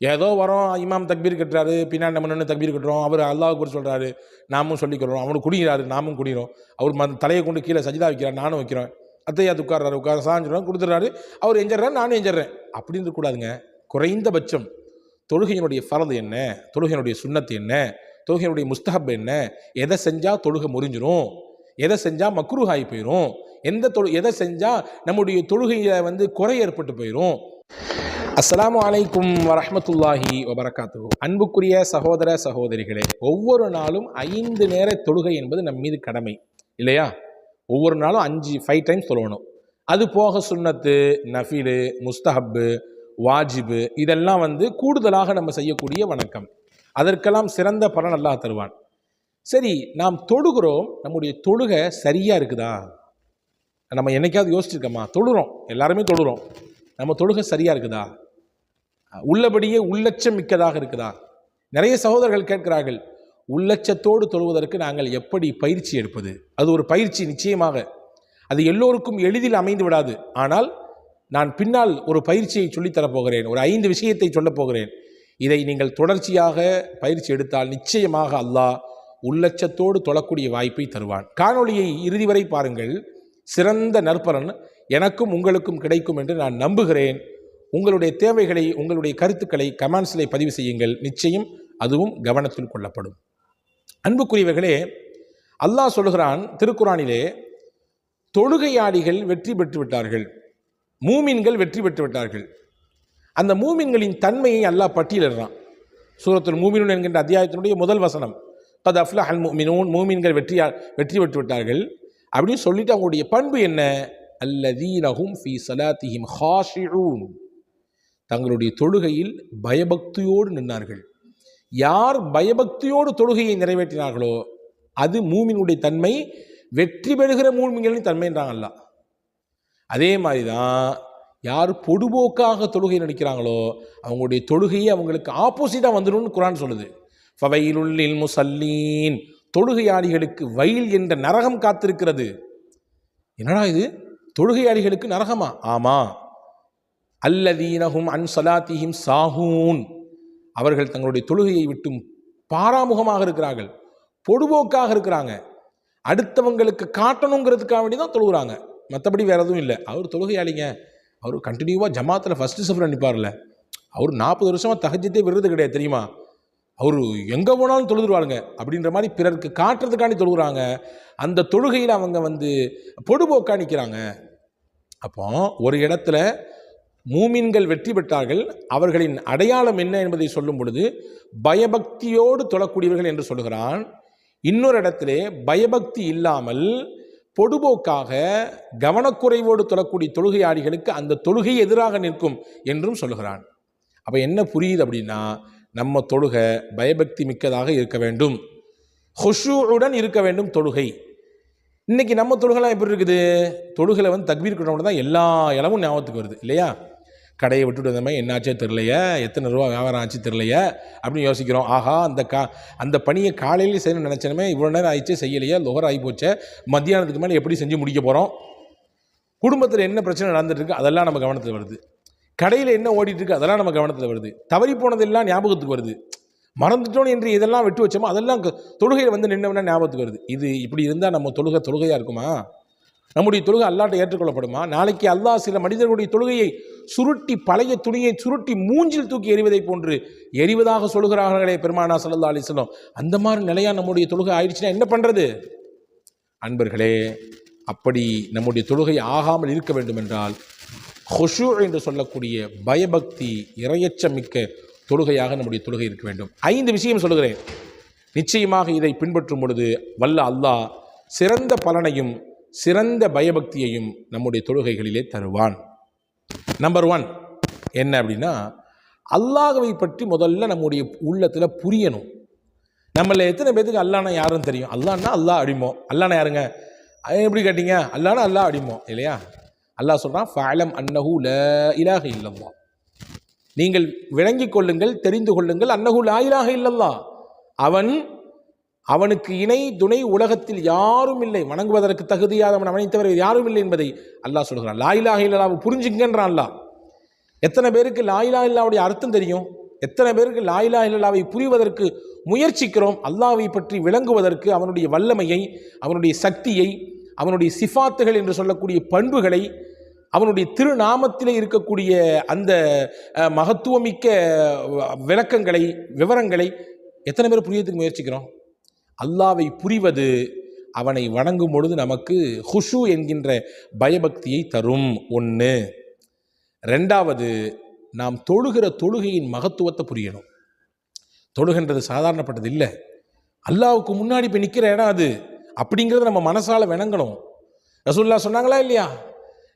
ஏதோ வரோம் இமாம் தக்பீர் கட்டுறாரு பின்னாடி நம்ம நின்று தக்பீர் கட்டுறோம் அவர் அல்லாஹ் குறி சொல்கிறாரு நாமும் சொல்லிக்கிறோம் அவனு குடிக்கிறாரு நாமும் குடிக்கிறோம் அவர் ம தலையை கொண்டு கீழே சஜிதா வைக்கிறார் நானும் வைக்கிறேன். அத்தையா உட்கார்றாரு உட்கார சாஞ்சிடுறோம் கொடுத்துட்றாரு அவர் எஞ்சிடுறாரு நானும் எஞ்சிடுறேன் அப்படின்னு இருக்கக்கூடாதுங்க குறைந்தபட்சம் தொழுகையினுடைய ஃபரது என்ன? தொழுகையினுடைய சுண்ணத்து என்ன? தொழுகையினுடைய முஸ்தகப் என்ன? எதை செஞ்சால் தொழுகை முறிஞ்சிரும்? எதை செஞ்சால் மக்ரூஹாகி போயிடும் எந்த தொழு எதை செஞ்சால் நம்முடைய தொழுகையில் வந்து குறை ஏற்பட்டு போயிடும் அஸ்லாம் அலைக்கும் வரமத்துல்லாஹி வபரகாத்து அன்புக்குரிய சகோதர சகோதரிகளே ஒவ்வொரு நாளும் ஐந்து நேர தொழுகை என்பது நம் மீது கடமை இல்லையா? ஒவ்வொரு நாளும் அஞ்சு ஃபைவ் டைம்ஸ் தொழுவணும் அது போக சுன்னத்து நஃபீலு முஸ்தஹப்பு வாஜிபு இதெல்லாம் வந்து கூடுதலாக நம்ம செய்யக்கூடிய வணக்கம். அதற்கெல்லாம் சிறந்த பலன் நல்லா தருவான். சரி நாம் தொழுகிறோம் நம்முடைய தொழுகை சரியாக இருக்குதா? நம்ம என்னைக்காவது யோசிச்சிருக்கோமா? தொழுகிறோம் எல்லாருமே தொழுகிறோம் நம்ம தொழுகை சரியாக இருக்குதா? உள்ளபடியே உள்ளச்சம் மிக்கதாக இருக்குதா நிறைய சகோதரர்கள் கேட்கிறார்கள் உள்ளச்சத்தோடு தொழுவதற்கு நாங்கள் எப்படி பயிற்சி எடுப்பது? அது ஒரு பயிற்சி நிச்சயமாக. அது எல்லோருக்கும் எளிதில் அமைந்து விடாது. ஆனால் நான் பின்னால் ஒரு பயிற்சியை சொல்லித்தரப்போகிறேன் ஒரு ஐந்து விஷயத்தை சொல்லப் போகிறேன். இதை நீங்கள் தொடர்ச்சியாக பயிற்சி எடுத்தால் நிச்சயமாக அல்லாஹ் உள்ளச்சத்தோடு தொழக்கூடிய வாய்ப்பை தருவான். காணொளியை இறுதி வரை பாருங்கள். சிறந்த நற்பலன் எனக்கும் உங்களுக்கும் கிடைக்கும் என்று நான் நம்புகிறேன். உங்களுடைய தேவைகளை உங்களுடைய கருத்துக்களை கமெண்ட்ஸில் பதிவு செய்யுங்கள். நிச்சயம் அதுவும் கவனத்தில் கொள்ளப்படும். அன்புக்குரியவர்களே அல்லாஹ் சொல்கிறான் திருக்குறானிலே தொழுகையாடிகள் வெற்றி பெற்று விட்டார்கள் மூமின்கள் வெற்றி பெற்று விட்டார்கள் அந்த மூமின்களின் தன்மையை அல்லாஹ் பட்டியலிடுறான். சூரத்துல் மூமினூன் என்கின்ற அத்தியாயத்தினுடைய முதல் வசனம் கத் அஃப்லா அல் மூமினூன் மூமின்கள் வெற்றியா வெற்றி பெற்று விட்டார்கள் அப்படின்னு சொல்லிட்டு அவங்களுடைய பண்பு என்ன? அல்லதீனஹும் ஃபி சலாத்திஹிம் ஹாஷிஊன் தங்களுடைய தொழுகையில் பயபக்தியோடு நின்றார்கள் யார் பயபக்தியோடு தொழுகையை நிறைவேற்றினார்களோ அது மூமினுடைய தன்மை வெற்றி பெறுகிற மூமின்களின் தன்மைன்றாங்கல்ல அதே மாதிரி தான் யார் பொடுபோக்காக தொழுகை நடிக்கிறாங்களோ அவங்களுடைய தொழுகையை அவங்களுக்கு ஆப்போசிட்டாக வந்துடும்னு குரான் சொல்லுது. ஃபவையிலுள்ளில் முசல்லீன். தொழுகையாளிகளுக்கு வயல் என்ற நரகம் காத்திருக்கிறது. என்னடா இது? தொழுகையாளிகளுக்கு நரகமா? ஆமாம் அல்லதீனஹும் அன் சலாத்திஹிம் சாஹூன் அவர்கள் தங்களுடைய தொழுகையை விட்டும் பாராமுகமாக இருக்கிறார்கள் பொடுபோக்காக இருக்கிறாங்க. அடுத்தவங்களுக்கு காட்டணுங்கிறதுக்காக வேண்டி தான் தொழுகிறாங்க. மற்றபடி வேறு எதுவும் இல்லை. அவர் தொழுகையாளிங்க. அவர் கண்டினியூவாக ஜமாத்தில் ஃபஸ்ட்டு சஃபர் நிற்பார்ல அவர் நாற்பது வருஷமாக தகஜத்தே விருது கிடையாது தெரியுமா? அவர் எங்கே போனாலும் தொழுதுருவாருங்க. அப்படின்ற மாதிரி பிறருக்கு காட்டுறதுக்காண்டி தொழுகிறாங்க. அந்த தொழுகையில் அவங்க வந்து பொடுபோக்காக நிற்கிறாங்க அப்போ ஒரு இடத்துல மூமின்கள் வெற்றி பெற்றார்கள். அவர்களின் அடையாளம் என்ன என்பதை சொல்லும் பொழுது பயபக்தியோடு தொழக்கூடியவர்கள் என்று சொல்கிறான் இன்னொரு இடத்திலே பயபக்தி இல்லாமல் பொடுபோக்காக கவனக்குறைவோடு தொழக்கூடிய தொழுகையாளிகளுக்கு அந்த தொழுகை எதிராக நிற்கும் என்றும் சொல்கிறான் அப்போ என்ன புரியுது அப்படின்னா நம்ம தொழுகை பயபக்தி மிக்கதாக இருக்க வேண்டும். ஹுஷூவுடன் இருக்க வேண்டும் தொழுகை. இன்றைக்கி நம்ம தொழுகெல்லாம் எப்படி இருக்குது? தொழுகையில் வந்து தக்பீர் கொண்டவங்க தான் எல்லா இளமும் ஞாபகத்துக்கு வருது இல்லையா? கடையை விட்டுட்டு வந்த மாதிரி என்னாச்சே தெரிலையே எத்தனை ரூபா வியாபாரம் ஆச்சு தெரிலையே அப்படின்னு யோசிக்கிறோம். ஆஹா அந்த கா அந்த பணியை காலையில் செய்யணும்னு நினச்சனமே இவ்வளோ நேரம் ஆயிடுச்சே செய்யலையே லோகர் ஆகி போச்சே மத்தியானத்துக்கு மேலே எப்படி செஞ்சு முடிக்க போகிறோம் குடும்பத்தில் என்ன பிரச்சனை நடந்துட்டுருக்கு அதெல்லாம் நம்ம கவனத்தில் வருது. கடையில் என்ன ஓடிட்டுருக்கு அதெல்லாம் நம்ம கவனத்தில் வருது. தவறி போனதெல்லாம் ஞாபகத்துக்கு வருது. மறந்துட்டோம் என்று இதெல்லாம் விட்டு வச்சோமோ அதெல்லாம் தொழுகையில் வந்து நின்னவனா ஞாபகத்துக்கு வருது. இது இப்படி இருந்தால் நம்ம தொழுகை தொழுகையாக இருக்குமா? நம்முடைய தொழுகை அல்லாட்ட ஏற்றுக்கொள்ளப்படுமா? நாளைக்கு அல்லாஹ் சில மனிதர்களுடைய தொழுகையை சுருட்டி பழைய துணியை சுருட்டி மூஞ்சில் தூக்கி எறிவதை போன்று எறிவதாக சொல்கிறார்களே பெருமானா சல்லா அலிஸ்லாம் அந்த மாதிரி நிலையாக நம்முடைய தொழுகை ஆயிடுச்சுன்னா என்ன பண்ணுறது அன்பர்களே அப்படி நம்முடைய தொழுகை ஆகாமல் இருக்க வேண்டும் என்றால் ஹொஷு என்று சொல்லக்கூடிய பயபக்தி இரையச்சமிக்க தொழுகையாக நம்முடைய தொழுகை இருக்க வேண்டும். ஐந்து விஷயம் சொல்லுகிறேன். நிச்சயமாக இதை பின்பற்றும் பொழுது வல்ல அல்லாஹ் சிறந்த பலனையும் சிறந்த பயபக்தியையும் நம்முடைய தொழுகைகளிலே தருவான். நம்பர் ஒன் என்ன அப்படின்னா அல்லாஹவை பற்றி முதல்ல நம்முடைய உள்ளத்தில் புரியணும். நம்மள எத்தனை பேத்துக்கு அல்லானா யாருன்னு தெரியும்? அல்லான்னா அல்லாஹ் அடிமோ. அல்லானா யாருங்க? எப்படி கேட்டீங்க? அல்லானா அல்லாஹ் அடிமோ இல்லையா? அல்லாஹ் சொல்கிறான் ஃபாலம் அன்னஹு ல இலாஹ நீங்கள் விளங்கிக் கொள்ளுங்கள் தெரிந்து கொள்ளுங்கள் அன்னஹு லா இலாஹ இல்லல்லாஹ். அவன் அவனுக்கு இணை துணை உலகத்தில் யாரும் இல்லை. வணங்குவதற்கு தகுதியாதவன் அவனை தவிர யாரும் இல்லை என்பதை அல்லாஹ் சொல்கிறான். லா இலாஹ புரிஞ்சுங்கன்றான் அல்லாஹ். எத்தனை பேருக்கு லாயிலா இல்லாவுடைய அர்த்தம் தெரியும்? எத்தனை பேருக்கு லாயிலா இல்லாவை புரிவதற்கு முயற்சிக்கிறோம்? அல்லாவை பற்றி விளங்குவதற்கு அவனுடைய வல்லமையை அவனுடைய சக்தியை அவனுடைய சிஃபாத்துகள் என்று சொல்லக்கூடிய பண்புகளை அவனுடைய திருநாமத்திலே இருக்கக்கூடிய அந்த மகத்துவமிக்க விளக்கங்களை விவரங்களை எத்தனை பேர் புரியத்துக்கு முயற்சிக்கிறோம்? அல்லாவை புரிவது அவனை வணங்கும் பொழுது நமக்கு ஹுஷு என்கின்ற பயபக்தியை தரும். ஒன்று ரெண்டாவது நாம் தொழுகிற தொழுகையின் மகத்துவத்தை புரியணும். தொழுகின்றது சாதாரணப்பட்டது இல்லை. அல்லாவுக்கு முன்னாடி போய் நிற்கிற இடம் அது. அப்படிங்கிறத நம்ம மனசால் வணங்கணும். ரசூல்லா சொன்னாங்களா இல்லையா?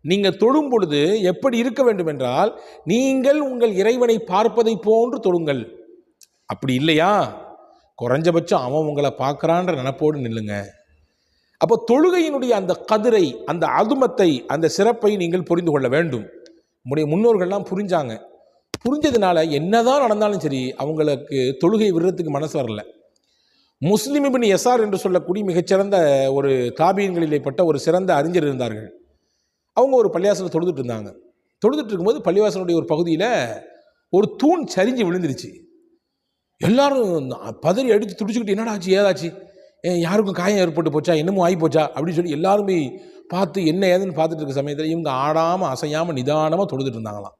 நீங்கள் தொழும் பொழுது எப்படி இருக்க வேண்டும் என்றால் நீங்கள் உங்கள் இறைவனை பார்ப்பதை போன்று தொழுங்கள். அப்படி இல்லையா? குறைஞ்சபட்சம் அவன் உங்களை பார்க்குறான்ற நினப்போடு நில்லுங்க. அப்போ தொழுகையினுடைய அந்த கதிரை அந்த அதுமத்தை அந்த சிறப்பை நீங்கள் புரிந்து கொள்ள வேண்டும். நம்முடைய முன்னோர்கள்லாம் புரிஞ்சாங்க. புரிஞ்சதுனால என்னதான் நடந்தாலும் சரி அவங்களுக்கு தொழுகை விடுறதுக்கு மனசு வரல. முஸ்லிம் இபின் எஸ்ஆர் என்று சொல்லக்கூடிய மிகச்சிறந்த ஒரு தாபியன்களிலே பட்ட ஒரு சிறந்த அறிஞர் இருந்தார்கள். அவங்க ஒரு பள்ளிவாசலில் தொழுதுட்டு இருந்தாங்க. தொழுதுட்டு இருக்கும்போது பள்ளிவாசலுடைய ஒரு பகுதியில் ஒரு தூண் சரிஞ்சு விழுந்துருச்சு. எல்லாரும் பதறி அடித்து துடிச்சுக்கிட்டு என்னடா ஆச்சு ஏதாச்சு? யாருக்கும் காயம் ஏற்பட்டு போச்சா? என்னமோ ஆகி போச்சா? அப்படின்னு சொல்லி எல்லாருமே பார்த்து என்ன ஏதுன்னு பார்த்துட்டு இருக்க சமயத்தில் இவங்க ஆடாமல் அசையாமல் நிதானமாக தொழுதுட்டு இருந்தாங்களாம்.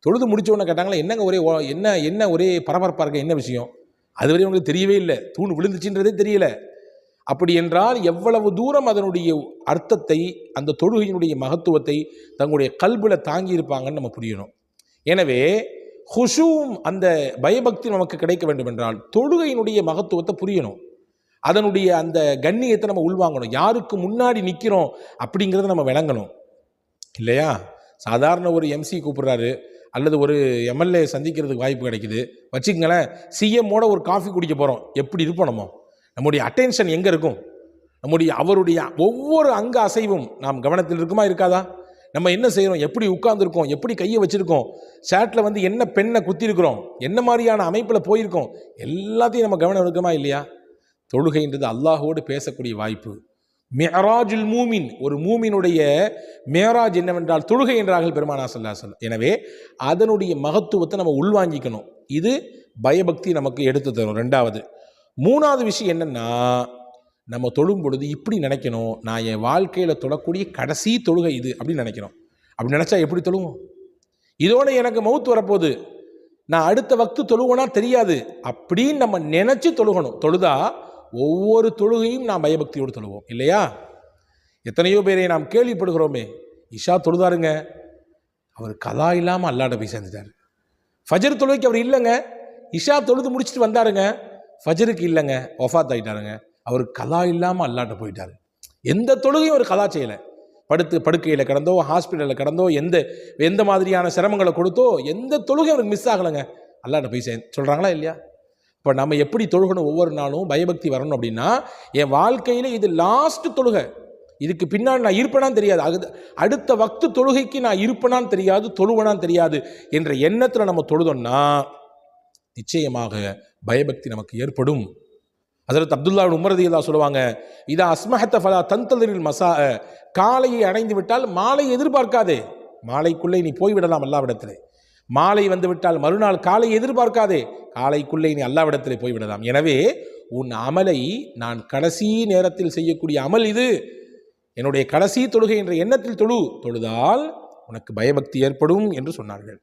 தொழுது முடிச்ச கேட்டாங்களா என்னங்க ஒரே ஓ- என்ன என்ன ஒரே பரபரப்பாக இருக்க என்ன விஷயம்? அதுவரை அவங்களுக்கு தெரியவே இல்லை. தூண் விழுந்துச்சுன்றதே தெரியல. அப்படி என்றால் எவ்வளவு தூரம் அதனுடைய அர்த்தத்தை அந்த தொழுகையினுடைய மகத்துவத்தை தங்களுடைய கல்பில் தாங்கி இருப்பாங்கன்னு நம்ம புரியணும். எனவே ஹுஷூம் அந்த பயபக்தி நமக்கு கிடைக்க வேண்டும் என்றால் தொழுகையினுடைய மகத்துவத்தை புரியணும். அதனுடைய அந்த கண்ணியத்தை நம்ம உள்வாங்கணும். யாருக்கு முன்னாடி நிற்கிறோம் அப்படிங்கிறத நம்ம விளங்கணும். இல்லையா? சாதாரண ஒரு எம்சி கூப்பிட்றாரு அல்லது ஒரு எம்எல்ஏ சந்திக்கிறதுக்கு வாய்ப்பு கிடைக்குது. வச்சுக்கங்களேன் சிஎம்மோட ஒரு காஃபி குடிக்க போகிறோம் எப்படி இருப்போம் நம்ம? நம்முடைய அட்டென்ஷன் எங்கே இருக்கும்? நம்முடைய அவருடைய ஒவ்வொரு அங்க அசைவும் நாம் கவனத்தில் இருக்குமா இருக்காதா? நம்ம என்ன செய்கிறோம் எப்படி உட்கார்ந்துருக்கோம்? எப்படி கையை வச்சுருக்கோம்? சேட்டில் வந்து என்ன பெண்ணை குத்திருக்கிறோம் என்ன மாதிரியான அமைப்பில் போயிருக்கோம்? எல்லாத்தையும் நம்ம கவனம் இருக்குமா இல்லையா? தொழுகைன்றது அல்லாஹோடு பேசக்கூடிய வாய்ப்பு. மேராஜுல் மூமின் ஒரு மூமினுடைய மேராஜ் என்னவென்றால் தொழுகை என்றார்கள் பெருமானா சல்லா சொல்லம் எனவே அதனுடைய மகத்துவத்தை நம்ம உள்வாங்கிக்கணும். இது பயபக்தி நமக்கு எடுத்து தரும். ரெண்டாவது மூணாவது விஷயம் என்னென்னா நம்ம தொழும் பொழுது இப்படி நினைக்கணும் நான் என் வாழ்க்கையில் தொழக்கூடிய கடைசி தொழுகை இது அப்படின்னு நினைக்கிறோம். அப்படி நினச்சா எப்படி தொழுவோம்? இதோட எனக்கு மவுத்து வரப்போகுது. நான் அடுத்த வக்து தொழுவனா தெரியாது. அப்படின்னு நம்ம நினச்சி தொழுகணும். தொழுதா ஒவ்வொரு தொழுகையும் நாம் பயபக்தியோடு தொழுவோம். இல்லையா? எத்தனையோ பேரை நாம் கேள்விப்படுகிறோமே. இஷா தொழுதாருங்க. அவர் கலா இல்லாமல் அல்லாட போய் சேர்ந்துட்டார். ஃபஜர் தொழுகைக்கு அவர் இல்லைங்க. இஷா தொழுது முடிச்சுட்டு வந்தாருங்க. ஃபஜருக்கு இல்லைங்க. ஒஃபாத் ஆயிட்டாருங்க. அவர் கலா இல்லாமல் அல்லாட்ட போயிட்டார். எந்த தொழுகையும் அவர் கலா செய்யலை. படுத்து படுக்கையில் கிடந்தோ ஹாஸ்பிட்டலில் கிடந்தோ எந்த எந்த மாதிரியான சிரமங்களை கொடுத்தோ எந்த தொழுகையும் அவருக்கு மிஸ் ஆகலைங்க. அல்லாட்ட போய் சொல்கிறாங்களா இல்லையா? இப்போ நம்ம எப்படி தொழுகணும் ஒவ்வொரு நாளும் பயபக்தி வரணும் அப்படின்னா என் வாழ்க்கையில் இது லாஸ்ட் தொழுகை. இதுக்கு பின்னாடி நான் இருப்பேனான்னு தெரியாது. அது அடுத்த வக்து தொழுகைக்கு நான் இருப்பேனான்னு தெரியாது தொழுவனான்னு தெரியாது என்ற எண்ணத்தில் நம்ம தொழுதோம்னா நிச்சயமாக பயபக்தி நமக்கு ஏற்படும். ஹசரத் அப்துல்லா உமரதி அல்லா சொல்லுவாங்க இதா அஸ்மஹத்த ஃபலா தந்தலில் மசா காலையை அடைந்து விட்டால் மாலை எதிர்பார்க்காதே. மாலைக்குள்ளே நீ போய்விடலாம் அல்லாவிடத்திலே மாலை வந்துவிட்டால் மறுநாள் காலை எதிர்பார்க்காதே. காலைக்குள்ளே நீ அல்லாவிடத்திலே போய்விடலாம். எனவே உன் அமலை நான் கடைசி நேரத்தில் செய்யக்கூடிய அமல் இது. என்னுடைய கடைசி தொழுகை என்ற எண்ணத்தில் தொழு. தொழுதால் உனக்கு பயபக்தி ஏற்படும் என்று சொன்னார்கள்.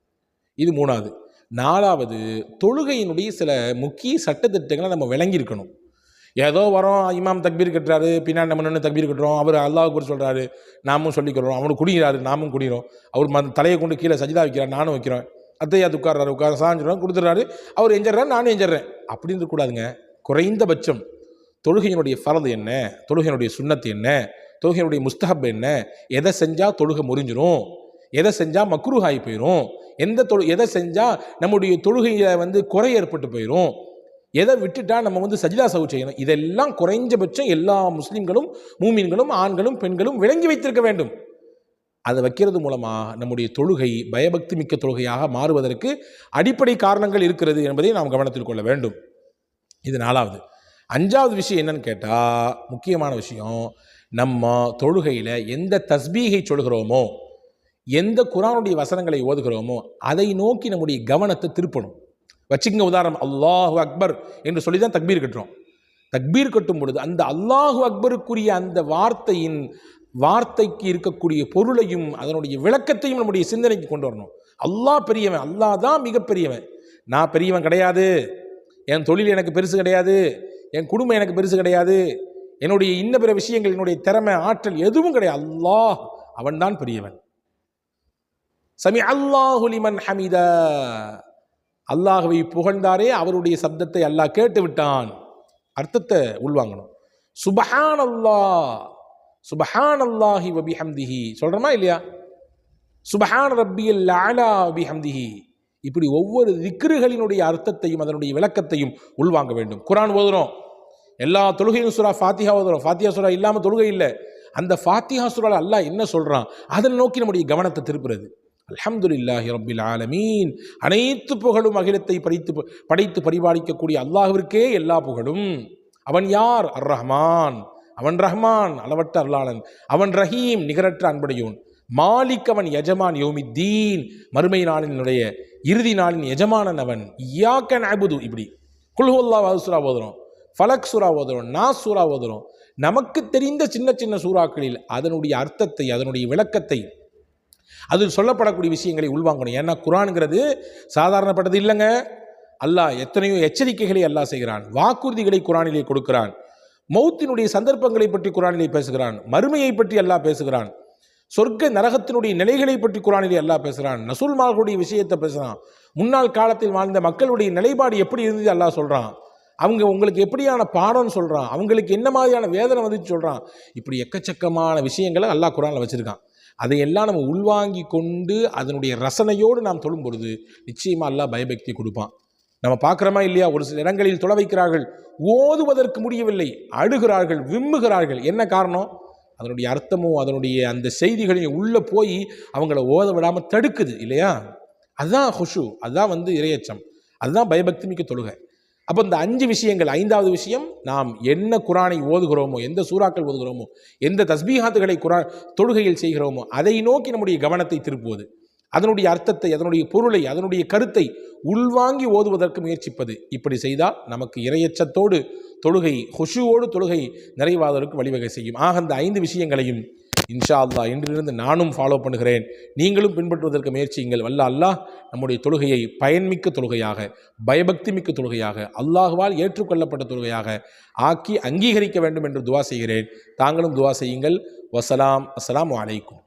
இது மூணாவது. நாலாவது தொழுகையினுடைய சில முக்கிய சட்டத்திட்டங்களை நம்ம விளங்கியிருக்கணும். ஏதோ வரோம் இமாம் தக்பீர் கட்டுறாரு பின்னாடி நம்ம நின்று தக்பீர் கட்டுறோம் அவர் அல்லாஹ் சொல்கிறாரு நாமும் சொல்லிக்கிறோம் அவனு குடிக்கிறாரு நாமும் குடிக்கிறோம். அவர் ம தலையை கொண்டு கீழே சஜிதா வைக்கிறார் நானும் வைக்கிறேன். அத்தையா உட்கார்றாரு உட்கார சாஞ்சிடும் கொடுத்துட்றாரு. அவர் எஞ்சிட்றாரு நானும் எஞ்சிட்றேன். அப்படின்னு கூடாதுங்க. குறைந்தபட்சம் தொழுகையினுடைய ஃபரது என்ன? தொழுகையினுடைய சுண்ணத்து என்ன? தொழுகையினுடைய முஸ்தஹப் என்ன? எதை செஞ்சால் தொழுகை முறிஞ்சிரும்? எதை செஞ்சால் மக்ருஹாயி போயிடும் எந்த தொழு எதை செஞ்சால் நம்முடைய தொழுகையில் வந்து குறை ஏற்பட்டு போயிடும் எதை விட்டுட்டா நம்ம வந்து சஜிதா சவு செய்யணும்? இதெல்லாம் குறைஞ்சபட்சம் எல்லா முஸ்லீம்களும் மூமீன்களும் ஆண்களும் பெண்களும் விளங்கி வைத்திருக்க வேண்டும். அதை வைக்கிறது மூலமாக நம்முடைய தொழுகை பயபக்தி மிக்க தொழுகையாக மாறுவதற்கு அடிப்படை காரணங்கள் இருக்கிறது என்பதை நாம் கவனத்தில் கொள்ள வேண்டும். இது நாலாவது. அஞ்சாவது விஷயம் என்னன்னு கேட்டால் முக்கியமான விஷயம் நம்ம தொழுகையில் எந்த தஸ்பீகை சொல்கிறோமோ எந்த குரானுடைய வசனங்களை ஓதுகிறோமோ அதை நோக்கி நம்முடைய கவனத்தை திருப்பணும். வச்சுக்கங்க உதாரணம். அல்லாஹு அக்பர் என்று சொல்லி தான் தக்பீர் கட்டுறோம். தக்பீர் கட்டும் பொழுது அந்த அல்லாஹு அக்பருக்குரிய அந்த வார்த்தையின் வார்த்தைக்கு இருக்கக்கூடிய பொருளையும் அதனுடைய விளக்கத்தையும் நம்முடைய சிந்தனைக்கு கொண்டு வரணும். அல்லாஹ் பெரியவன். அல்லாஹ் தான் மிகப்பெரியவன். நான் பெரியவன் கிடையாது. என் தொழில் எனக்கு பெருசு கிடையாது. என் குடும்பம் எனக்கு பெருசு கிடையாது. என்னுடைய இன்ன பிற விஷயங்கள் என்னுடைய திறமை ஆற்றல் எதுவும் கிடையாது. அல்லாஹ் அவன்தான் பெரியவன். சமி அல்லாஹுலிமன் லிமன் அல்லாஹுவை புகழ்ந்தாரே அவருடைய சப்தத்தை அல்லாஹ் கேட்டு விட்டான் அர்த்தத்தை உள்வாங்கணும். சுபஹான் அல்லா சுபஹான் அல்லாஹி வபிஹம்திஹி சொல்கிறோமா இல்லையா? சுபஹான் ரப்பியல் அலா வபிஹம்திஹி இப்படி ஒவ்வொரு திக்ருகளினுடைய அர்த்தத்தையும் அதனுடைய விளக்கத்தையும் உள்வாங்க வேண்டும். குரான் ஓதுறோம். எல்லா தொழுகையும் சுரா ஃபாத்திஹா ஓதுறோம். ஃபாத்தியா சுரா இல்லாமல் தொழுகை இல்லை. அந்த ஃபாத்திஹா சுரால் அல்லாஹ் என்ன சொல்கிறான் அதை நோக்கி நம்முடைய கவனத்தை திருப்புறது. அல்ஹம்துலில்லாஹி ரப்பில் ஆலமீன். அனைத்து புகழும் அகிலத்தை படைத்து படைத்து பரிபாலிக்கக்கூடிய அல்லாஹிற்கே எல்லா புகழும். அவன் யார்? அர் ரஹ்மான் அவன் ரஹ்மான் அளவற்ற அருளாளன். அவன் ரஹீம் நிகரற்ற அன்புடையோன். மாலிக் அவன் எஜமான் யோமித்தீன். மறுமை நாளினுடைய இறுதி நாளின் எஜமானன் அவன். யாக்கன் அபுது இப்படி. குல்ஹுல்லா சுரா ஓதுறோம். ஃபலக் சூரா ஓதுறோம். நாஸ் சூரா ஓதுறோம். நமக்கு தெரிந்த சின்ன சின்ன சூறாக்களில் அதனுடைய அர்த்தத்தை அதனுடைய விளக்கத்தை அது சொல்லப்படக்கூடிய விஷயங்களை உள்வாங்கணும். ஏன்னா குரான்ங்கிறது சாதாரணப்பட்டது இல்லைங்க. அல்லாஹ் எத்தனையோ எச்சரிக்கைகளை அல்லாஹ் செய்கிறான். வாக்குறுதிகளை குரானிலே கொடுக்கிறான். மௌத்தினுடைய சந்தர்ப்பங்களை பற்றி குரானிலே பேசுகிறான். மறுமையை பற்றி அல்லாஹ் பேசுகிறான். சொர்க்க நரகத்தினுடைய நிலைகளை பற்றி குரானிலே அல்லாஹ் பேசுகிறான். நசூல்மார்களுடைய விஷயத்தை பேசுகிறான். முன்னாள் காலத்தில் வாழ்ந்த மக்களுடைய நிலைப்பாடு எப்படி இருந்தது அல்லாஹ் சொல்கிறான் அவங்க உங்களுக்கு எப்படியான பாடம்னு சொல்கிறான் அவங்களுக்கு என்ன மாதிரியான வேதனை வந்துச்சு சொல்கிறான் இப்படி எக்கச்சக்கமான விஷயங்களை அல்லாஹ் குரானில் வச்சுருக்கான். அதையெல்லாம் நம்ம உள்வாங்கி கொண்டு அதனுடைய ரசனையோடு நாம் தொழும் பொழுது நிச்சயமாக எல்லாம் பயபக்தி கொடுப்பான். நம்ம பார்க்குறோமா இல்லையா? ஒரு சில இடங்களில் தொலை வைக்கிறார்கள் ஓதுவதற்கு முடியவில்லை அழுகிறார்கள் விம்முகிறார்கள். என்ன காரணம்? அதனுடைய அர்த்தமும் அதனுடைய அந்த செய்திகளையும் உள்ளே போய் அவங்கள ஓத விடாமல் தடுக்குது இல்லையா? அதுதான் ஹுஷு அதுதான் வந்து இரையச்சம். அதுதான் பயபக்தி மிக்க தொழுகை. அப்போ இந்த அஞ்சு விஷயங்கள் ஐந்தாவது விஷயம் நாம் என்ன குரானை ஓதுகிறோமோ எந்த சூறாக்கள் ஓதுகிறோமோ எந்த தஸ்பீகாத்துகளை குரா தொழுகையில் செய்கிறோமோ அதை நோக்கி நம்முடைய கவனத்தை திருப்புவது. அதனுடைய அர்த்தத்தை அதனுடைய பொருளை அதனுடைய கருத்தை உள்வாங்கி ஓதுவதற்கு முயற்சிப்பது. இப்படி செய்தால் நமக்கு இரையச்சத்தோடு தொழுகை ஹொஷுவோடு தொழுகை நிறைவாதற்கு வழிவகை செய்யும். ஆக அந்த ஐந்து விஷயங்களையும் இன்ஷா அல்லாஹ் இன்றிலிருந்து நானும் ஃபாலோ பண்ணுகிறேன். நீங்களும் பின்பற்றுவதற்கு முயற்சியுங்கள். வல்ல அல்லாஹ் நம்முடைய தொழுகையை பயன்மிக்க தொழுகையாக பயபக்தி மிக்க தொழுகையாக அல்லாஹுவால் ஏற்றுக்கொள்ளப்பட்ட தொழுகையாக ஆக்கி அங்கீகரிக்க வேண்டும் என்று துவா செய்கிறேன். தாங்களும் துவா செய்யுங்கள். வசலாம். அஸ்லாம் வலைக்கும்